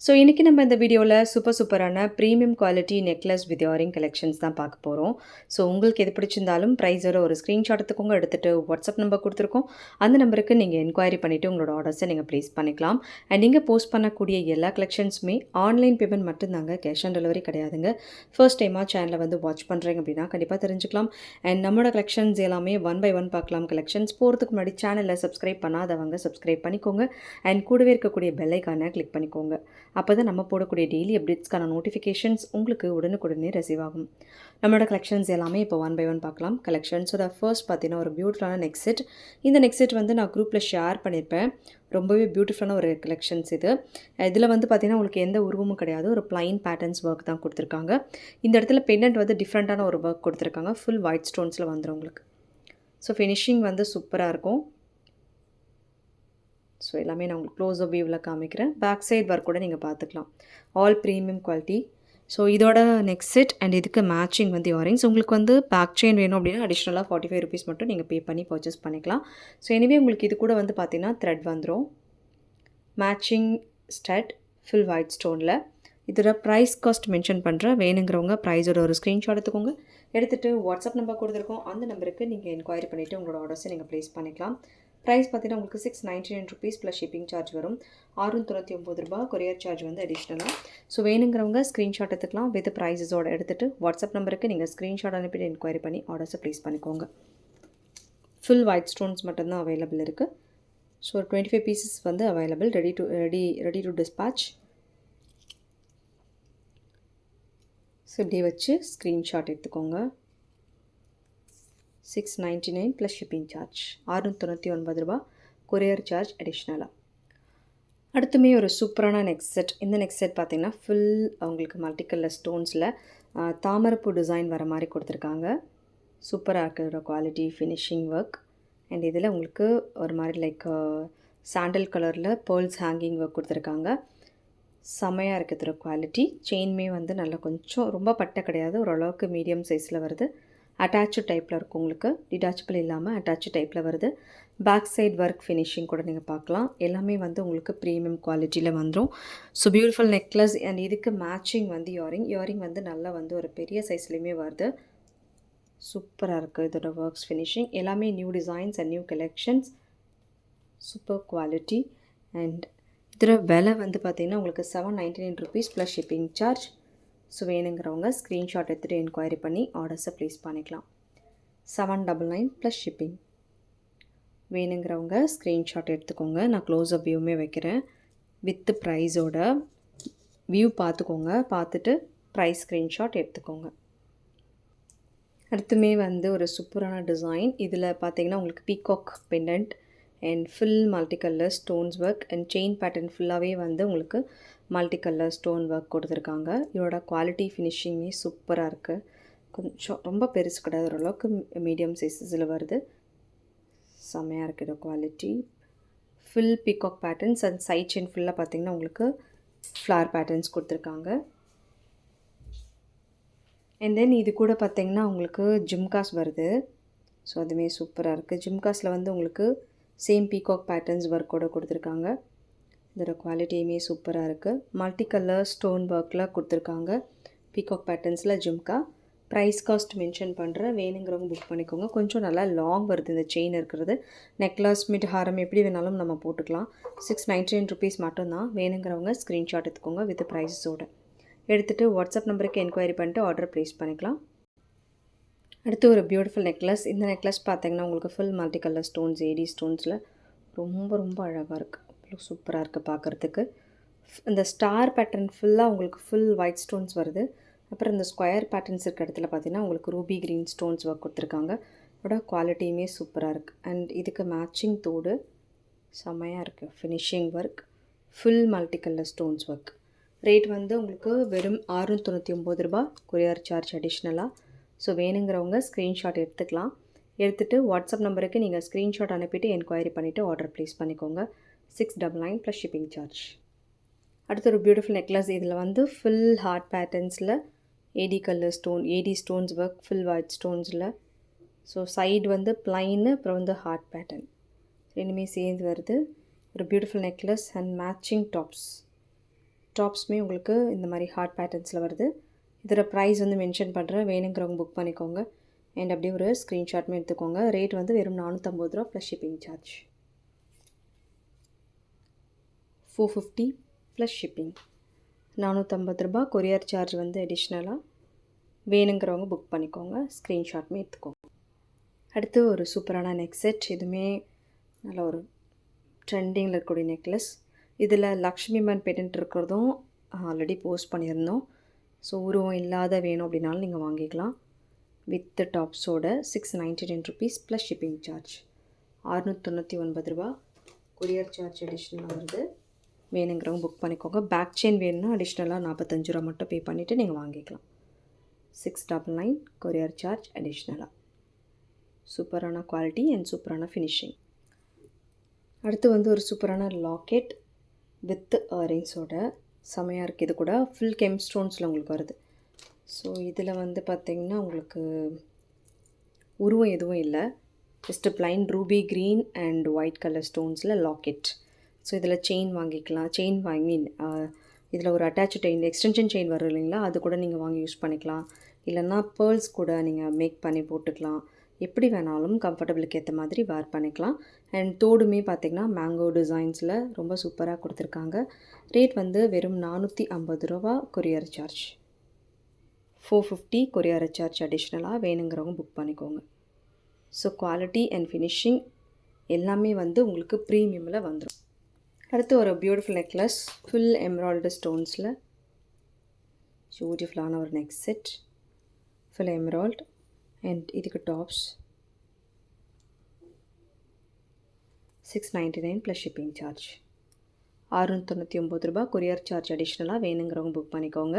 so இன்றைக்கி நம்ம இந்த வீடியோவில் சூப்பர் சூப்பரான premium quality necklace with earring collections தான் பார்க்க போகிறோம் ஸோ உங்களுக்கு எது பிடிச்சிருந்தாலும் ப்ரைஸோட ஒரு ஸ்க்ரீன்ஷாட் எடுத்துக்கோங்க எடுத்துகிட்டு வாட்ஸ்அப் நம்பர் கொடுத்துருக்கோம். அந்த நம்பருக்கு நீங்கள் என்கொயரி பண்ணிவிட்டு உங்களோட ஆர்டர்ஸை நீங்கள் ப்ளேஸ் பண்ணிக்கலாம். அண்ட் நீங்கள் போஸ்ட் பண்ணக்கூடிய எல்லா கலெக்ஷன்ஸுமே ஆன்லைன் பேமெண்ட் மட்டும்தாங்க கேஷ் ஆன் டெலிவரி கிடையாதுங்க. ஃபர்ஸ்ட் டைமாக சேனலை வந்து வாட்ச் பண்ணுறீங்க அப்படின்னா கண்டிப்பாக தெரிஞ்சுக்கலாம். அண்ட் நம்மளோட கலெக்ஷன்ஸ் எல்லாமே ஒன் பை ஒன் பார்க்கலாம். கலெக்ஷன்ஸ் போகிறதுக்கு முன்னாடி சேனலில் சப்ஸ்கிரைப் பண்ணாதவங்க சப்ஸ்கிரைப் பண்ணிக்கோங்க. அண்ட் கூடவே இருக்கக்கூடிய பெல்லைக்கான கிளிக் பண்ணிக்கோங்க. அப்போ தான் நம்ம போடக்கூடிய டெய்லி அப்டேட்ஸ்க்கான நோட்டிஃபிகேஷன்ஸ் உங்களுக்கு உடனுக்குடனே ரிசீவ் ஆகும். நம்மளோட கலெக்ஷன்ஸ் எல்லாமே இப்போ ஒன் பை ஒன் பார்க்கலாம். கலெக்ஷன்ஸோட ஃபர்ஸ்ட் பார்த்தீங்கன்னா ஒரு பியூட்டிஃபுல்லான நெக் செட் இந்த நெக் செட் வந்து நான் குரூப்பில் ஷேர் பண்ணியிருப்பேன் ரொம்பவே பியூட்டிஃபுல்லான ஒரு கலெக்ஷன்ஸ் இது. இதில் வந்து பார்த்திங்கன்னா உங்களுக்கு எந்த உருவமும் கிடையாது. ஒரு ப்ளைன் பேட்டர்ன்ஸ் ஒர்க் தான் கொடுத்துருக்காங்க. இந்த இடத்துல பெண்டன்ட் வந்து டிஃப்ரெண்ட்டான ஒரு ஒர்க் கொடுத்துருக்காங்க. ஃபுல் ஒயிட் ஸ்டோன்ஸில் வந்துடும் உங்களுக்கு. ஸோ ஃபினிஷிங் வந்து சூப்பராக இருக்கும். ஸோ எல்லாமே நான் உங்களுக்கு க்ளோஸ் வியூவில் காமிக்கிறேன். பேக் சைட் ஒர்க் கூட நீங்கள் பார்த்துக்கலாம். ஆல் ப்ரீமியம் குவாலிட்டி ஸோ இதோட நெக்ஸ்ட் செட் அண்ட் இதுக்கு மேட்சிங் வந்து இயரிங்ஸ் உங்களுக்கு வந்து பேக் செயின் வேணும் அப்படின்னா அடிஷ்னலாக ஃபார்ட்டி ஃபைவ் ருபீஸ் மட்டும் நீங்கள் பே பண்ணி பர்ச்சேஸ் பண்ணிக்கலாம். ஸோ எனிவே உங்களுக்கு இது கூட வந்து பார்த்தீங்கன்னா த்ரெட் வந்துடும் மேட்சிங் ஸ்டட் ஃபுல் ஒயிட் ஸ்டோனில் இதோட ப்ரைஸ் காஸ்ட் மென்ஷன் பண்ணுறேன் வேணுங்கிறவங்க ப்ரைஸோட ஒரு ஸ்க்ரீன்ஷாட் எடுத்துக்கோங்க. எடுத்துகிட்டு வாட்ஸ்அப் நம்பர் கொடுத்துருக்கோம். அந்த நம்பருக்கு நீங்கள் என்கொயரி பண்ணிவிட்டு உங்களோட ஆர்டர்ஸை நீங்கள் ப்ளேஸ் பண்ணிக்கலாம். ப்ரைஸ் பார்த்தீங்கன்னா உங்களுக்கு six ninety nine rupees plus shipping charge வரும். ஆறுநூற்றி தொண்ணூற்றி ஒம்பது ரூபா கொரியர் சார்ஜ் வந்து அடிஷ்னலாக ஸோ வேணுங்கிறவங்க ஸ்க்ரீன்ஷாட் எடுத்துக்கலாம். வித் ப்ரைஸஸோட எடுத்துகிட்டு வாட்ஸ்அப் நம்பருக்கு நீங்கள் ஸ்க்ரீன்ஷாட் அனுப்பிட்டு என்கொயரி பண்ணி ஆர்டர்ஸை ப்ளேஸ் பண்ணிக்கோங்க. ஃபுல் ஒயிட் ஸ்டோன்ஸ் மட்டும்தான் அவைலபிள் இருக்குது ஸோ ஒரு டுவெண்ட்டி ஃபைவ் பீசஸ் வந்து available ready to ready ready to dispatch so இப்படியே வச்சு ஸ்க்ரீன்ஷாட் எடுத்துக்கோங்க. Six ninety nine plus shipping charge ஆறுநூற்றி தொண்ணூற்றி ஒன்பது ரூபா. கொரியர் சார்ஜ் அடிஷ்னலாக அடுத்துமே ஒரு சூப்பரான நெக்ஸ்ட் செட் இந்த நெக்ஸ்ட் செட் பார்த்திங்கன்னா ஃபுல் அவங்களுக்கு மல்டிக்கலில் ஸ்டோன்ஸில் தாமரப்பூ டிசைன் வர மாதிரி கொடுத்துருக்காங்க. சூப்பராக இருக்கிற குவாலிட்டி ஃபினிஷிங் ஒர்க் அண்ட் இதில் உங்களுக்கு ஒரு மாதிரி லைக் சாண்டல் கலரில் பேர்ல்ஸ் ஹேங்கிங் ஒர்க் கொடுத்துருக்காங்க. செமையாக இருக்கிற குவாலிட்டி செயின்மே வந்து நல்லா கொஞ்சம் ரொம்ப பட்டை கிடையாது. ஓரளவுக்கு மீடியம் சைஸில் வருது. அட்டாச்சு டைப்பில் இருக்கும் உங்களுக்கு டிட்டாச்சபிள் இல்லாமல் அட்டாச்சு டைப்பில் வருது. பேக் சைட் ஒர்க் ஃபினிஷிங் கூட நீங்கள் பார்க்கலாம். எல்லாமே வந்து உங்களுக்கு ப்ரீமியம் குவாலிட்டியில் வந்துடும் ஸோ பியூட்டிஃபுல் நெக்லஸ் அண்ட் இதுக்கு மேட்சிங் வந்து இயரிங் இயரிங் வந்து நல்லா வந்து ஒரு பெரிய சைஸ்லேயுமே வருது. சூப்பராக இருக்குது இதோட ஒர்க்ஸ் ஃபினிஷிங் எல்லாமே new designs and new collections super quality and இதோட விலை வந்து பார்த்திங்கன்னா உங்களுக்கு seven ninety nine rupees plus shipping charge so வேணுங்கிறவங்க ஸ்க்ரீன்ஷாட் எடுத்துகிட்டு என்கொயரி பண்ணி ஆர்டர்ஸை ப்ளேஸ் பண்ணிக்கலாம். Seven double nine plus shipping வேணுங்கிறவங்க ஸ்க்ரீன்ஷாட் எடுத்துக்கோங்க. நான் க்ளோஸ் அப் வியூமே வைக்கிறேன். வித்து ப்ரைஸோட வியூ பார்த்துக்கோங்க. பார்த்துட்டு ப்ரைஸ் ஸ்க்ரீன்ஷாட் எடுத்துக்கோங்க. அடுத்துமே வந்து ஒரு சூப்பரான டிசைன் இதில் பார்த்தீங்கன்னா உங்களுக்கு peacock pendant and full multi colour stones work and chain pattern ஃபுல்லாகவே வந்து உங்களுக்கு மல்டி கலர் ஸ்டோன் ஒர்க் கொடுத்துருக்காங்க. இதோட குவாலிட்டி ஃபினிஷிங்குமே சூப்பராக இருக்குது கொஞ்சம் ரொம்ப பெருசு கிடையாது ஓரளவுக்கு மீடியம் சைஸஸில் வருது. செம்மையாக இருக்குது quality full peacock patterns and side chain ஃபுல்லாக பார்த்திங்கன்னா உங்களுக்கு ஃப்ளார் பேட்டர்ன்ஸ் கொடுத்துருக்காங்க. அண்ட் தென் இது கூட பார்த்தீங்கன்னா உங்களுக்கு ஜிம்காஸ் வருது. ஸோ அதுவுமே சூப்பராக இருக்குது ஜிம்காஸில் வந்து உங்களுக்கு சேம் பீகாக் பேட்டர்ன்ஸ் ஒர்க்கோடு கொடுத்துருக்காங்க. இதோட குவாலிட்டியுமே சூப்பராக இருக்குது மல்டி கலர் ஸ்டோன் ஒர்க்கில் கொடுத்துருக்காங்க. பீகாக் பேட்டர்ன்ஸில் ஜிம்கா. ப்ரைஸ் காஸ்ட் மென்ஷன் பண்ணுறேன் வேணுங்கிறவங்க புக் பண்ணிக்கோங்க. கொஞ்சம் நல்லா லாங் வருது இந்த செயின் இருக்கிறது. நெக்லஸ் மிட் ஹாரம் எப்படி வேணாலும் நம்ம போட்டுக்கலாம். சிக்ஸ் நைன்டி நைன் ருபீஸ் மட்டும்தான். வேணுங்கிறவங்க ஸ்க்ரீன்ஷாட் எடுத்துக்கோங்க வித் ப்ரைஸஸோடு எடுத்துகிட்டு வாட்ஸ்அப் நம்பருக்கு என்கொயரி பண்ணிட்டு ஆர்டர் ப்ளேஸ் பண்ணிக்கலாம். அடுத்து ஒரு பியூட்டிஃபுல் நெக்லஸ் இந்த நெக்லஸ் பார்த்தீங்கன்னா உங்களுக்கு full multi colour stones AD ஸ்டோன்ஸில் ரொம்ப ரொம்ப அழகாக இருக்குது சூப்பராக இருக்குது பார்க்குறதுக்கு இந்த ஸ்டார் பேட்டர்ன் ஃபுல்லாக உங்களுக்கு ஃபுல் ஒயிட் ஸ்டோன்ஸ் வருது. அப்புறம் இந்த ஸ்கொயர் பேட்டர்ன்ஸ் இருக்க இடத்துல பார்த்தீங்கன்னா உங்களுக்கு ரூபி க்ரீன் ஸ்டோன்ஸ் ஒர்க் கொடுத்துருக்காங்க. அதோட குவாலிட்டியுமே சூப்பராக இருக்குது அண்ட் இதுக்கு மேட்சிங் தோடு செம்மையாக இருக்குது finishing work full multi colour stones work rate வந்து உங்களுக்கு வெறும் ஆறுநூற்றி தொண்ணூற்றி ஒம்பது ரூபா கொரியர் சார்ஜ் அடிஷ்னலாக ஸோ வேணுங்கிறவங்க ஸ்க்ரீன்ஷாட் எடுத்துக்கலாம். எடுத்துகிட்டு வாட்ஸ்அப் நம்பருக்கு நீங்கள் ஸ்க்ரீன்ஷாட் அனுப்பிட்டு என்கொயரி பண்ணிவிட்டு ஆர்டர் ப்ளேஸ் பண்ணிக்கோங்க. Six double nine plus shipping charge அடுத்து ஒரு பியூட்டிஃபுல் நெக்லஸ் இதில் வந்து full heart பேட்டர்ன்ஸில் AD colour stone AD stones work full white ஸ்டோன்ஸில் so side வந்து ப்ளைனு அப்புறம் வந்து ஹார்ட் பேட்டர்ன் ரெண்டுமே சேர்ந்து வருது. ஒரு beautiful necklace and matching tops டாப்ஸுமே உங்களுக்கு இந்த மாதிரி ஹார்ட் பேட்டர்ன்ஸில் வருது. இதோட ப்ரைஸ் வந்து மென்ஷன் பண்ணுறேன் வேணுங்கிறவங்க புக் பண்ணிக்கோங்க. அண்ட் அப்படியே ஒரு ஸ்க்ரீன்ஷாட்மே எடுத்துக்கோங்க. ரேட் வந்து வெறும் நானூற்றம்பது ரூபா plus shipping charge four fifty plus shipping நானூற்றம்பது ரூபா கொரியர் சார்ஜ் வந்து அடிஷ்னலாக வேணுங்கிறவங்க புக் பண்ணிக்கோங்க. ஸ்க்ரீன்ஷாட்மே எடுத்துக்கோங்க. அடுத்து ஒரு சூப்பரான நெக் செட் இதுவுமே நல்ல ஒரு ட்ரெண்டிங்கில் இருக்கக்கூடிய நெக்லஸ் இதில் லக்ஷ்மி மேன் பேட்டன்ட் இருக்கிறதும் ஆல்ரெடி போஸ்ட் பண்ணியிருந்தோம். ஸோ உருவம் இல்லாத வேணும் அப்படின்னாலும் நீங்கள் வாங்கிக்கலாம். With டாப்ஸோட six ninety nine rupees plus shipping charge அறுநூத்தொண்ணூற்றி ஒன்பது ரூபா கொரியர் சார்ஜ் அடிஷ்னல் வருது. வேணுங்கிறவங்க புக் பண்ணிக்கோங்க. பேக் செயின் வேணும்னா அடிஷ்னலாக நாற்பத்தஞ்சு ரூபா மட்டும் பே பண்ணிவிட்டு நீங்கள் வாங்கிக்கலாம். Six double nine courier charge அடிஷ்னலாக சூப்பரான குவாலிட்டி அண்ட் சூப்பரான ஃபினிஷிங் அடுத்து வந்து ஒரு சூப்பரான லாக்கெட் வித் இயரிங்ஸோட செமையாக இருக்குது இது கூட ஃபுல் கெம் ஸ்டோன்ஸில் உங்களுக்கு வருது. ஸோ இதில் வந்து பார்த்திங்கன்னா உங்களுக்கு உருவம் எதுவும் இல்லை. Just plain ruby green and white colour ஸ்டோன்ஸில் locket so இதில் செயின் வாங்கிக்கலாம். செயின் வாங்கி uh, இதில் ஒரு அட்டாச் செயின் எக்ஸ்டென்ஷன் செயின் வரும் இல்லைங்களா? அது கூட நீங்கள் வாங்கி யூஸ் பண்ணிக்கலாம். இல்லைன்னா பேர்ல்ஸ் கூட நீங்கள் மேக் பண்ணி போட்டுக்கலாம். எப்படி வேணாலும் கம்ஃபர்டபுளுக்கு ஏற்ற மாதிரி வேர் பண்ணிக்கலாம். அண்ட் தோடுமே பார்த்திங்கன்னா மேங்கோ டிசைன்ஸில் ரொம்ப சூப்பராக கொடுத்துருக்காங்க. ரேட் வந்து வெறும் நானூற்றி ஐம்பது ரூபா courier charge four fifty courier charge அடிஷ்னலாக வேணுங்கிறவங்க புக் பண்ணிக்கோங்க. ஸோ குவாலிட்டி அண்ட் ஃபினிஷிங் எல்லாமே வந்து உங்களுக்கு ப்ரீமியமில் வந்துடும் அடுத்து ஒரு பியூட்டிஃபுல் நெக்லஸ் ஃபுல் எம்ராய்டு ஸ்டோன்ஸில் பியூட்டிஃபுல்லான ஒரு neck set full emerald and இதுக்கு tops six ninety nine plus shipping charge அறுநூத்தொண்ணூற்றி ஒம்பது ரூபா கொரியர் சார்ஜ் அடிஷ்னலாக வேணுங்கிறவங்க புக் பண்ணிக்கோங்க.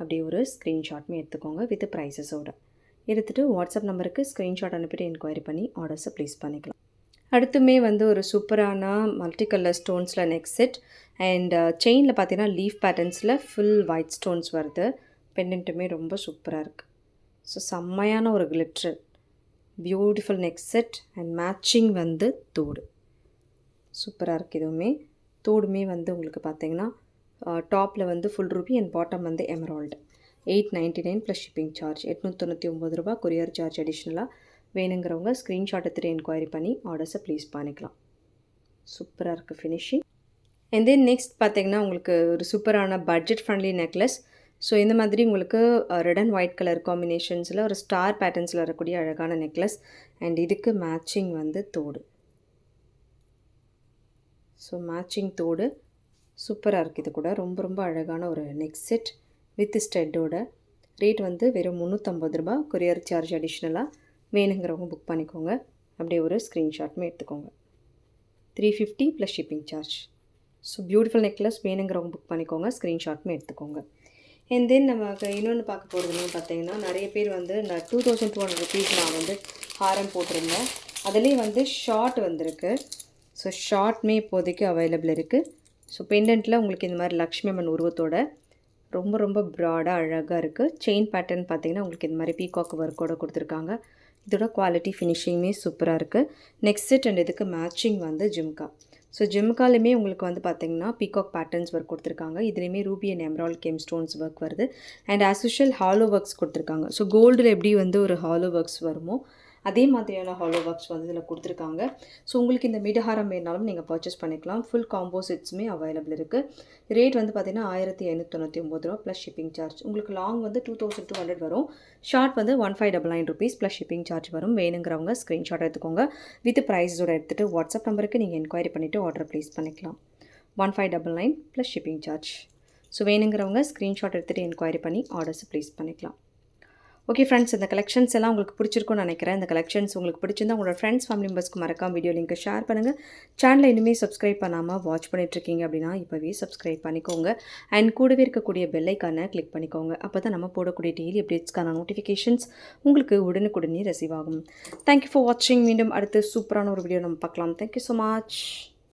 அப்படி ஒரு ஸ்க்ரீன்ஷாட்மே எடுத்துக்கோங்க வித் ப்ரைஸஸோட எடுத்துகிட்டு வாட்ஸ்அப் நம்பருக்கு ஸ்க்ரீன்ஷாட் அனுப்பிட்டு என்கொயரி பண்ணி ஆர்டர்ஸை ப்ளேஸ் பண்ணிக்கலாம். அடுத்துமே வந்து ஒரு சூப்பரான மல்டி கலர் ஸ்டோன்ஸில் நெக் செட் அண்ட் செயினில் பார்த்தீங்கன்னா லீஃப் பேட்டர்ன்ஸில் ஃபுல் ஒயிட் ஸ்டோன்ஸ் வருது. பெண்டன்ட்டுமே ரொம்ப சூப்பராக இருக்குது ஸோ செம்மையான ஒரு glitter beautiful neck set and matching வந்து தோடு. சூப்பராக இருக்குது இதுவுமே. தோடுமே வந்து உங்களுக்கு பார்த்தீங்கன்னா டாப்பில் uh, வந்து ஃபுல் ரூபி அண்ட் பாட்டம் வந்து emerald eight ninety nine plus shipping charge எட்நூற்றி ஒம்பது ரூபா கொரியர் சார்ஜ் அடிஷ்னலாக வேணுங்கிறவங்க ஸ்க்ரீன்ஷாட் எடுத்துகிட்டு என்கொயரி பண்ணி ஆர்டர்ஸை ப்ளேஸ் பண்ணிக்கலாம். சூப்பராக இருக்குது ஃபினிஷிங் அண்ட் தென் நெக்ஸ்ட் பார்த்தீங்கன்னா உங்களுக்கு ஒரு சூப்பரான பட்ஜெட் ஃப்ரெண்ட்லி நெக்லஸ் ஸோ இந்த மாதிரி உங்களுக்கு ரெட் அண்ட் ஒயிட் கலர் காம்பினேஷன்ஸில் ஒரு ஸ்டார் பேட்டர்ன்ஸில் வரக்கூடிய அழகான நெக்லஸ் அண்ட் இதுக்கு மேட்சிங் வந்து தோடு. ஸோ மேட்சிங் தோடு. சூப்பராக இருக்குது இது கூட. ரொம்ப ரொம்ப அழகான ஒரு நெக் செட் வித் ஸ்டெட்டோட ரேட் வந்து வெறும் முந்நூற்றம்பது ரூபா கொரியர் சார்ஜ் அடிஷ்னலாக வேணுங்கிறவங்க புக் பண்ணிக்கோங்க. அப்படியே ஒரு ஸ்க்ரீன்ஷாட்மே எடுத்துக்கோங்க. Three fifty plus shipping charge so beautiful necklace வேணுங்கிறவங்க புக் பண்ணிக்கோங்க. ஸ்க்ரீன்ஷாட்மே எடுத்துக்கோங்க. அண்ட் தென் நமக்கு இன்னொன்று பார்க்க போகிறதுன்னு பார்த்தீங்கன்னா நிறைய பேர் வந்து இந்த two thousand two hundred rupees நான் வந்து ஹாரம் போட்டிருந்தேன். அதுலேயே வந்து ஷார்ட் வந்திருக்கு. ஸோ ஷார்ட்மே இப்போதைக்கு அவைலபிள் இருக்குது ஸோ பெண்டென்ட்டில் உங்களுக்கு இந்த மாதிரி லக்ஷ்மி அம்மன் உருவத்தோட ரொம்ப ரொம்ப ப்ராடாக அழகாக இருக்குது செயின் பேட்டர்ன் பார்த்தீங்கன்னா உங்களுக்கு இந்த மாதிரி பீகாக் ஒர்க்கோடு கொடுத்துருக்காங்க. இதோட குவாலிட்டி ஃபினிஷிங்குமே சூப்பராக இருக்குது நெக்ஸ்ட் செட் அண்ட் இதுக்கு மேட்சிங் வந்து ஜிம்கா. ஸோ ஜிம்காலுமே உங்களுக்கு வந்து பார்த்தீங்கன்னா பீகாக் பேட்டர்ன்ஸ் ஒர்க் கொடுத்துருக்காங்க. இதுலேயுமே ruby and emerald gem stones work வருது. And as usual hollow works கொடுத்துருக்காங்க. ஸோ கோல்டில் எப்படி வந்து ஒரு ஹாலோ ஒர்க்ஸ் வருமோ அதே மாதிரியான ஹாலோ ஒர்க்ஸ் வந்து இதில் கொடுத்துருக்காங்க. ஸோ உங்களுக்கு இந்த மிடஹாரம் வேணாலும் நீங்கள் பர்ச்சேஸ் பண்ணிக்கலாம். ஃபுல் காம்போ செட்ஸுமே அவைலபிள் இருக்குது ரேட் வந்து பார்த்தீங்கன்னா ஆயிரத்தி ஐநூற்றி ஒம்பது ரூபா ப்ளஸ் ஷிப்பிங் சார்ஜ் உங்களுக்கு லாங் வந்து டூ தௌசண்ட் டூ ஹண்ட்ரட் வரும். ஷார்ட் வந்து one five double nine rupees plus shipping charge வரும். வேணுங்கிறவங்க ஸ்க்ரீன்ஷாட் எடுத்துக்கோங்க. வித் ப்ரைஸோட எடுத்துகிட்டு வாட்ஸ்அப் நம்பருக்கு நீங்கள் என்கொயரி பண்ணிவிட்டு ஆர்டர் ப்ளேஸ் பண்ணிக்கலாம். One five double nine plus shipping charge so வேணுங்கிறவங்க ஸ்க்ரீன்ஷாட் எடுத்துகிட்டு என்கொயரி பண்ணி ஆர்டர்ஸ் ப்ளேஸ் பண்ணிக்கலாம். ஓகே ஃப்ரெண்ட்ஸ் இந்த கலெக்ஷன்ஸ் எல்லாம் உங்களுக்கு பிடிச்சிருக்கும்னு நினைக்கிறேன். இந்த கலெக்ஷன்ஸ் உங்களுக்கு பிடிச்சிருந்தா உங்களோட ஃப்ரெண்ட்ஸ் ஃபேமிலி மெம்பர்ஸ்க்கு மறக்காம வீடியோ லிங்க்கை ஷேர் பண்ணுங்கள் சேனலை இனிமேல் சப்ஸ்கிரைப் பண்ணாமல் வாட்ச் பண்ணிட்டுருக்கீங்க அப்படின்னா இப்போவே சப்ஸ்கிரைப் பண்ணிக்கோங்க. அண்ட் கூடவே இருக்கக்கூடிய பெல்லைக்கான கிளிக் பண்ணிக்கோங்க. அப்போ தான் நம்ம போடக்கூடிய டெய்லி அப்டேட்ஸ்க்கான நோட்டிஃபிகேஷன்ஸ் உங்களுக்கு உடனுக்குடனே ரிசீவ் ஆகும். தேங்க்யூ ஃபார் வாட்சிங் மீண்டும் அடுத்து சூப்பரான ஒரு வீடியோ நம்ம பார்க்கலாம். Thank you so much